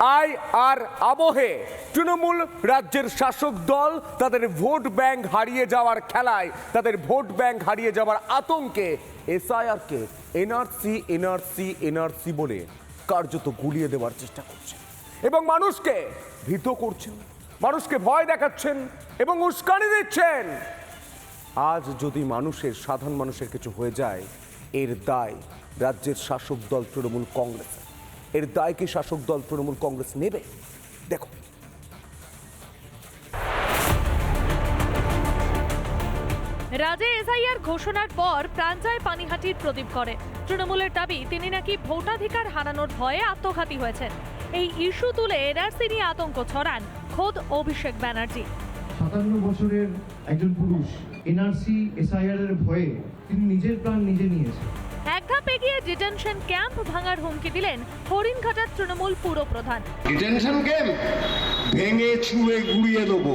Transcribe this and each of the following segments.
আয় আর আবহে। তৃণমূল রাজ্যের শাসক দল তাদের ভোট ব্যাংক হারিয়ে যাওয়ার খেলায়, তাদের ভোট ব্যাংক হারিয়ে যাওয়ার আতঙ্কে এসআইআরকে এনআরসি এনআরসি এনআরসি বলে কার্যত গুলিয়ে দেওয়ার চেষ্টা করছে। এবং মানুষকে ভীত করছেন, মানুষকে ভয় দেখাচ্ছেন এবং উস্কানি দিচ্ছেন। আজ যদি মানুষের, সাধারণ মানুষের কিছু হয়ে যায়, এর দায় রাজ্যের শাসক দল তৃণমূল কংগ্রেস এর দায় কি শাসক দল তৃণমূল কংগ্রেস নেবে? দেখো। রাজে এসআইআর ঘোষণার পর প্রাঞ্জয় পানিহাটির প্রদীপ করে তৃণমূলের দাবি তিনি নাকি ভোটাধিকার হারানোর ভয়ে আত্মঘাতী হয়েছেন। এই ইস্যু তুলে এনআরসি নিয়ে আতঙ্ক ছড়ান খোদ অভিষেক ব্যানার্জি। সাতান্ন বছরের একজন পুরুষ এনআরসি এসআইআর এর ভয়ে তিনি নিজের প্রাণ নিজে নিয়েছেন। ধাপ এগিয়ে ডিটেনশন ক্যাম্প ভাঙার হুমকি দিলেন হরিণঘাটার তৃণমূল পুরপ্রধান ডিটেনশন ক্যাম্প ভেঙে চুড়ে গুড়িয়ে দেবো।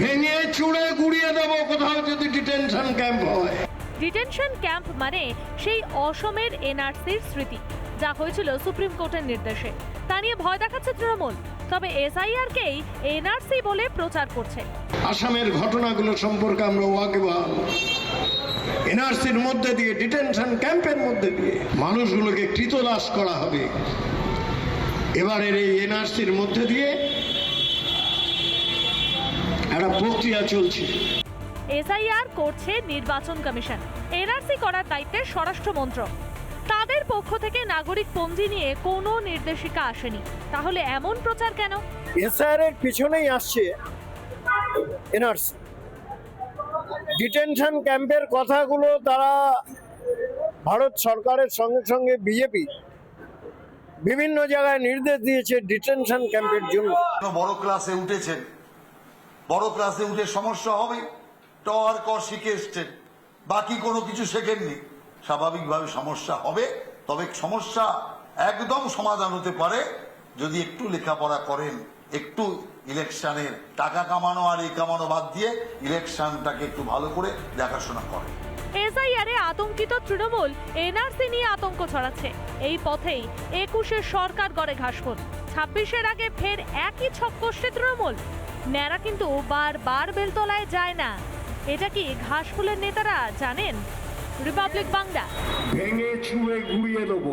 ভেঙে চুড়ে গুড়িয়ে দেবো কোথাও যদি ডিটেনশন ক্যাম্প হয়। ডিটেনশন ক্যাম্প মানে সেই অসমের এনআরসির স্মৃতি যা হয়েছিল সুপ্রিম কোর্টের নির্দেশে। তা নিয়ে ভয় দেখাচ্ছে তৃণমূল তবে এসআইআরকেই এনআরসি বলে প্রচার করছে। আসামের ঘটনাগুলো সম্পর্কে আমরা ওয়াকিবহাল। এনআরসির মধ্যে দিয়ে ডিটেনশন ক্যাম্পের মধ্যে দিয়ে মানুষগুলোকে কৃতদাস করা হবে। এবারের এই এনআরসির মধ্যে দিয়ে একটা প্রক্রিয়া চলছে। এসআইআর করছে নির্বাচন কমিশন। এনআরসি করার দায়িত্বে স্বরাষ্ট্র মন্ত্রক। তাদের পক্ষ থেকে নাগরিক পঞ্জি নিয়ে কোনো নির্দেশিকা আসেনি। তাহলে এমন প্রচার কেন? এসআর এর পিছনেই আসছে এনআরসি। ডিটেনশন ক্যাম্পের কথাগুলো তারা ভারত সরকারের সঙ্গে সঙ্গে বিজেপি বিভিন্ন জায়গায় নির্দেশ দিয়েছে ডিটেনশন ক্যাম্পের জন্য। বড় ক্লাসে উঠেছেন। বড় ক্লাসে উঠে সমস্যা হবে। টর কর শিখে এসছেন। বাকি কোনো কিছু শেখেননি। স্বাভাবিকভাবে সমস্যা হবে। তবে সমস্যা একদম সমাধান হতে পারে যদি একটু লেখাপড়া করেন। একটু ইলেকশনের টাকা কামানো আর এই কামানো বাদ দিয়ে ইলেকশনটাকে একটু ভালো করে দেখাশোনা করেন এসআইআরে আতঙ্কিত তৃণমূল এনআরসি নিয়ে আতঙ্ক ছড়াচ্ছে। এই পথেই একুশের সরকার গড়ে ঘাসফুল ছাব্বিশের আগে ফের একই ছক কষছে তৃণমূল। ন্যাড়া কিন্তু বারবার বেলতলায় যায় না। এটা কি ঘাসফুলের নেতারা জানেন? রিপাবলিক বাংলা। ভেঙে চুড়ে গুড়িয়ে দেবো।